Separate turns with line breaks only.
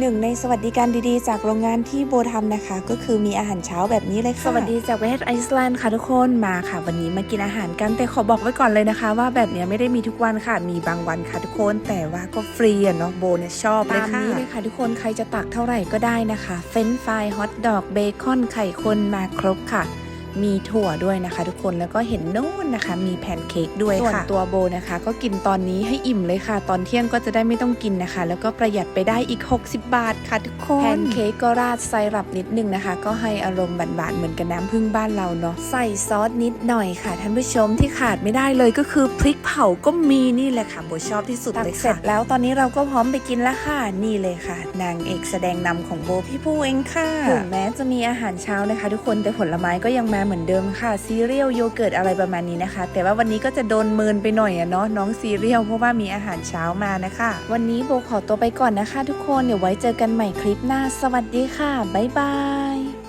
หนึ่งในสวัสดิการดีๆ จากโรงงานที่โบทำนะคะ ก็คือมีอาหารเช้าแบบนี้เลยค่ะ สวัสดีจากประเทศไอซ์แลนด์ค่ะทุกคนมาค่ะ วันนี้มากินอาหารกันแต่ขอบอกไว้ก่อนเลยนะคะ ว่าแบบเนี้ยไม่ได้มีทุกวันค่ะ มีบางวันค่ะทุกคนแต่ว่าก็ฟรีอะเนาะโบเนี่ยชอบเลยค่ะตามนี้เลยค่ะทุกคนใครจะตักเท่าไหร่ก็ได้นะคะ เฟรนฟรายฮอทดอกเบคอนไข่คนมาครบค่ะ มีถั่วด้วยนะคะ ทุกคนแล้วก็เห็นนู่นนะคะ มีแพนเค้กด้วยค่ะส่วนตัวโบนะคะ ก็กินตอนนี้ให้อิ่มเลยค่ะ ตอนเที่ยงก็จะได้ไม่ต้องกินนะคะ แล้วก็ประหยัดไปได้อีก 60 บาทค่ะทุกคนแพนเค้กก็ราดไซรัปนิดนึงนะคะ ก็ให้อารมณ์บานๆเหมือนกับน้ำผึ้งบ้านเราเนาะใส่ซอสนิดหน่อยค่ะท่านผู้ชมที่ขาดไม่ได้เลยก็คือพริกเผาก็มีนี่แหละค่ะโบชอบที่สุดเลยค่ะเสร็จแล้วตอนนี้เราก็พร้อมไปกินแล้วค่ะนี่เลยค่ะ นางเอกแสดงนำของโบพี่ผู้เองค่ะถึงแม้จะมีอาหารเช้านะคะ ทุกคนแต่ผลไม้ก็ยังมาเหมือนเดิมค่ะซีเรียลโยเกิร์ตอะไรประมาณนี้นะคะ แต่ว่าวันนี้ก็จะโดนเมินไปหน่อยอะเนาะน้องซีเรียลเพราะว่ามีอาหารเช้ามานะคะ วันนี้โบขอตัวไปก่อนนะคะ ทุกคนเดี๋ยวไว้เจอกันใหม่คลิปหน้า สวัสดีค่ะบ๊ายบาย